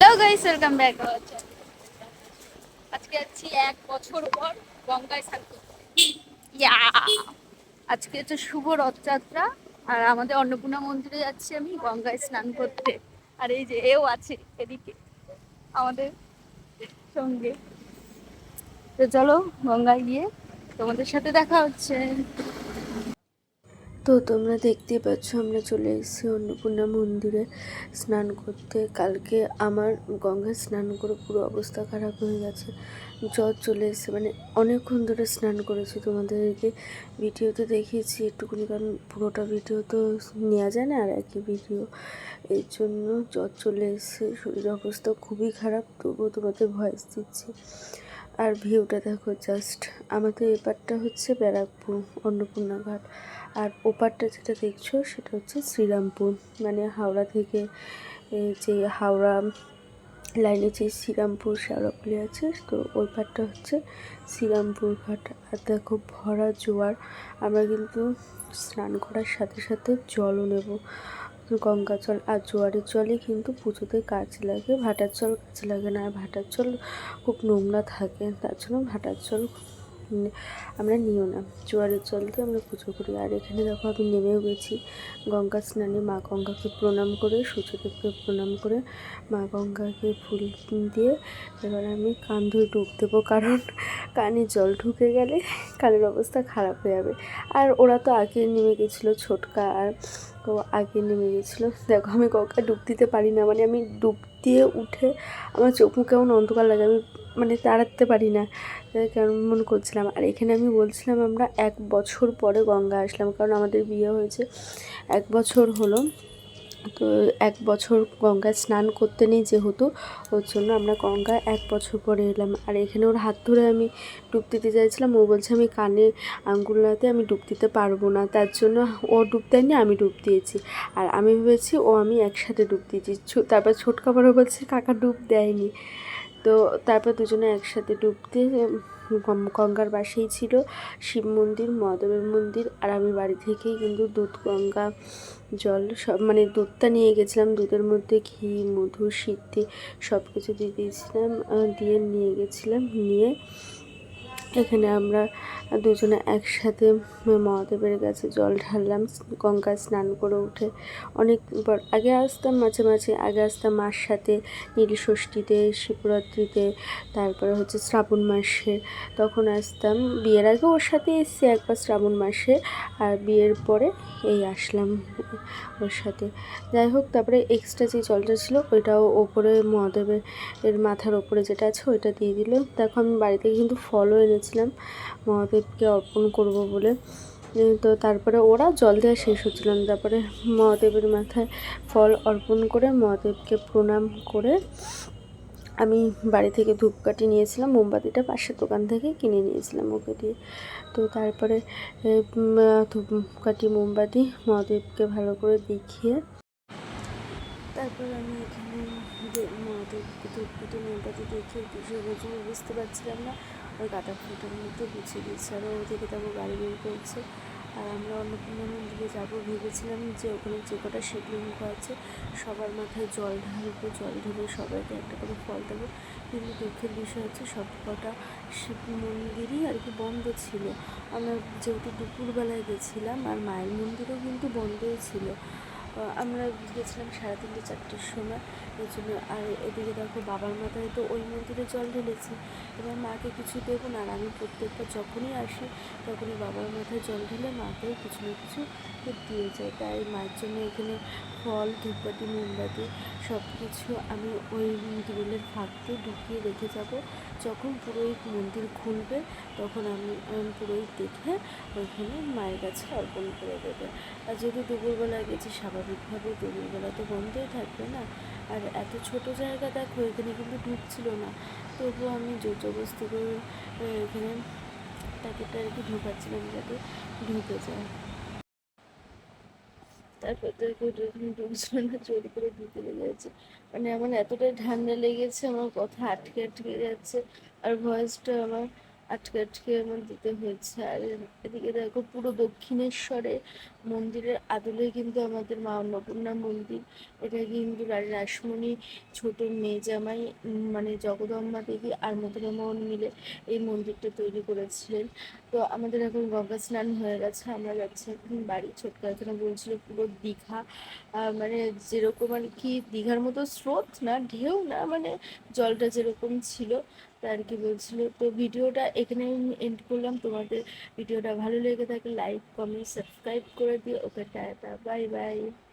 Hello guys welcome back আজকে যাচ্ছি এক বছর পর গঙ্গায় স্নান ইয়া আজকে হচ্ছে শুভ রথযাত্রা, আর আমাদের অন্নপূর্ণা মন্দিরে যাচ্ছি আমি গঙ্গায় স্নান করতে। আর এই যে এও আছে এদিকে, আমাদের সঙ্গে। তো চলো গঙ্গায় গিয়ে তোমাদের সাথে দেখা হচ্ছে। তো তোমরা দেখতেই পাচ্ছ, আমরা চলে এসেছি অন্নপূর্ণা মন্দিরে স্নান করতে। কালকে আমার গঙ্গায় স্নান করে পুরো অবস্থা খারাপ হয়ে গেছে। জ্বর চলে এসেছে মানে অনেকক্ষণ ধরে স্নান করেছি তোমাদেরকে। ভিডিওতে দেখিয়েছি একটুকুনি কারণ পুরোটা ভিডিও তো নেওয়া যায় না আর একই ভিডিও। এর জন্য জ্বর চলে এসেছে, শরীরের অবস্থা খুবই খারাপ, তবুও তোমাদের ভয়েস দিচ্ছি। আর ভিউটা দেখো জাস্ট আমাদের এপারটা হচ্ছে ব্যারাকপুর অন্নপূর্ণা ঘাট আর ওপারটা যেটা দেখছ সেটা হচ্ছে শ্রীরামপুর মানে হাওড়া থেকে যে হাওড়া লাইনে যে শ্রীরামপুর শেওড়াপুলি আছে, তো ওই পারটা হচ্ছে শ্রীরামপুর ঘাট। আর দেখো ভরা জোয়ার, আমরা কিন্তু স্নান করার সাথে সাথে জলও নেব। গঙ্গা জল আর জোয়ারের জলে কিন্তু পুজোতে কাজে লাগে, ভাটার জল কাজে লাগে না, আর ভাটার জল খুব নোংরা থাকে, তার জন্য ভাটার জল আমরা নিও না। জোয়ারের জল দিয়ে আমরা পুজো করি। আর এখানে দেখো আমি নেমেও গেছি। গঙ্গা স্নানে মা গঙ্গাকে প্রণাম করে, সূর্যদেবকে প্রণাম করে মা গঙ্গাকে ফুল দিয়ে এবার আমি কান ধুয়ে ডুব দেবো, কারণ কানে জল ঢুকে গেলে কানের অবস্থা খারাপ হয়ে যাবে। আর ওরা তো আগে নেমে গেছিল ছোটকা, আর তো আগে নেমে গেছিল। দেখো, আমি কাউকে ডুব দিতে পারি না মানে আমি ডুব দিয়ে উঠে আমার চোখ মুখ কেমন অন্ধকার লাগে, আমি মানে তাড়াতে পারি না কেমন করছিলাম। আর এখানে আমি বলছিলাম, আমরা এক বছর পরে গঙ্গা আসলাম, কারণ আমাদের বিয়ে হয়েছে, এক বছর হলো। তো এক বছর গঙ্গায় স্নান করতে নেই যেহেতু, ওর জন্য আমরা গঙ্গায় এক বছর পরে এলাম। আর এখানে ওর হাত ধরে আমি ডুব দিতে চাইছিলাম। ও বলছে, আমি কানে আঙ্গুল লাগাতে আমি ডুব দিতে পারব না। তার জন্য ও ডুব দেয়নি, আমি ডুব দিয়েছি। আর আমি ভেবেছি, ও, আমি একসাথে ডুব দিয়েছি। তারপর ছোটকা বড় বলছে, কাকা ডুব দেয়নি। তো তারপর দুজনে একসাথে ডুব দিয়ে গঙ্গার পাশেই ছিল শিব মন্দির, মহাদেবের মন্দির। আর আমি বাড়ি থেকেই কিন্তু দুধ, গঙ্গা, জল সব মানে দুধটা নিয়ে গেছিলাম। দুধের মধ্যে ঘি, মধু, সিদ্ধি সব কিছু দিয়ে দিয়েছিলাম দিয়ে নিয়ে গেছিলাম। নিয়ে এখানে আমরা দুজনে একসাথে মহাদেবের কাছে জল ঢাললাম গঙ্গা স্নান করে উঠে অনেক পর আগে আসতাম মাঝে মাঝে, আগে আসতাম মার সাথে, নীল ষষ্ঠীতে, শিবরাত্রিতে, তারপরে হচ্ছে শ্রাবণ মাসে, তখন আসতাম। বিয়ের আগে ওর সাথে এসছি একবার শ্রাবণ মাসে, আর বিয়ের পরে এই আসলাম ওর সাথে। যাই হোক, তারপরে এক্সট্রা যে জলটা ছিল, ওইটাও ওপরে মহাদেবের এর মাথার ওপরে যেটা আছে, ওইটা দিয়ে দিল। দেখো, আমি বাড়ি থেকে কিন্তু ফলও এনেছিলাম, মহাদেবকে অর্পণ করব বলে। তো তারপরে ওরা জল দেওয়া শেষ হচ্ছিল না। তারপরে মহাদেবের মাথায় ফল অর্পণ করে মহাদেবকে প্রণাম করে আমি বাড়ি থেকে ধূপকাঠি নিয়েছিলাম, মোমবাতিটা পাশের দোকান থেকে কিনে নিয়েছিলাম ওকে দিয়ে। তো তারপরে ধূপকাঠি, মোমবাতি, মহাদেবকে ভালো করে দেখিয়ে তারপর আমি এখানে মহাদেবকে ধূপকাঠি, মোমবাতি দেখিয়ে পুজো বুঝে বুঝতে পারছিলাম না। ওই গাঁদা ফুলটার মধ্যে গুছিয়ে দিয়েছি আর ওদিকে তারপর গাড়ি বের করছে। আর আমরা অন্নপূর্ণা মন্দিরে যাব ভেবেছিলাম যে ওখানে যে কটা শিবলিঙ্গ আছে, সবার মাথায় জল ঢালবো, জল ঢেলে সবাইকে একটা করে ফল দেবো। কিন্তু দুঃখের বিষয় হচ্ছে সব কটা শিব মন্দিরই আর কি বন্ধ ছিল। আমরা যেহেতু দুপুরবেলায় গেছিলাম, আর মায়ের মন্দিরও কিন্তু বন্ধই ছিল। আমরা গেছিলাম সাড়ে তিনটে চারটের সময়, এই জন্য আর এদিকে দেখো বাবার মাথায় তো ওই মন্দিরে জল ঢেলেছি, এবার মাকে কিছু দেবো না, আর আমি প্রত্যেকবার যখনই আসি, তখনই বাবার মাথায় জল ঢেলে মাকেও কিছু না কিছু দিয়ে যায়। তাই মায়ের জন্য এখানে ফল, ধূপকাঠি, মোমবাতি সব কিছু আমি ওই গ্রিলের দিয়ে ঢুকিয়ে রেখে যাব। যখন পুরোহিত মন্দির খুলবে, তখন আমি পুরোহিত দেখে ওইখানে মায়ের কাছে অর্পণ করে দেবে। আর যেহেতু দুপুরবেলা গেছি স্বাভাবিকভাবে দুপুরবেলা তো বন্ধই থাকবে না। আর এত ছোট জায়গা, দেখো এখানে কিন্তু ঢুকছিল না। তবুও আমি জোর জবরদস্তি করে এখানে প্যাকেটটা আর কি ঢুকাচ্ছিলাম যাতে ঢুকে যায়। তারপর তো যখন চুরি করে ভিতরে লেগেছে মানে আমার এতটাই ঠান্ডা লেগেছে, আমার কথা আটকে আটকে যাচ্ছে, আর ভয়েসটা আমার আটকে আটকে আমার দিতে হয়েছে। আর এদিকে দেখো পুরো দক্ষিণেশ্বরে মন্দিরের আদলে কিন্তু আমাদের মা অন্নপূর্ণা মন্দির। এটা কিন্তু রানী রাসমণি ছোট মেজামাই উম, মানে জগদম্বা দেবী আর মধুরমোহন মিলে এই মন্দিরটা তৈরি করেছিলেন। তো আমাদের এখন গঙ্গা স্নান হয়ে গেছে আমরা যাচ্ছি এখন বাড়ি। ছোট্ট এখানে বলছিল পুরো দীঘা। মানে যেরকম আর কি দীঘার মতো স্রোত না ঢেউ না মানে জলটা যেরকম ছিল আর কি বলছিল। তো ভিডিওটা এখানে এন্ড করলাম। তোমাদের ভিডিওটা ভালো লেগে থাকে লাইক কমেন্ট সাবস্ক্রাইব করে video upacara. Bye bye.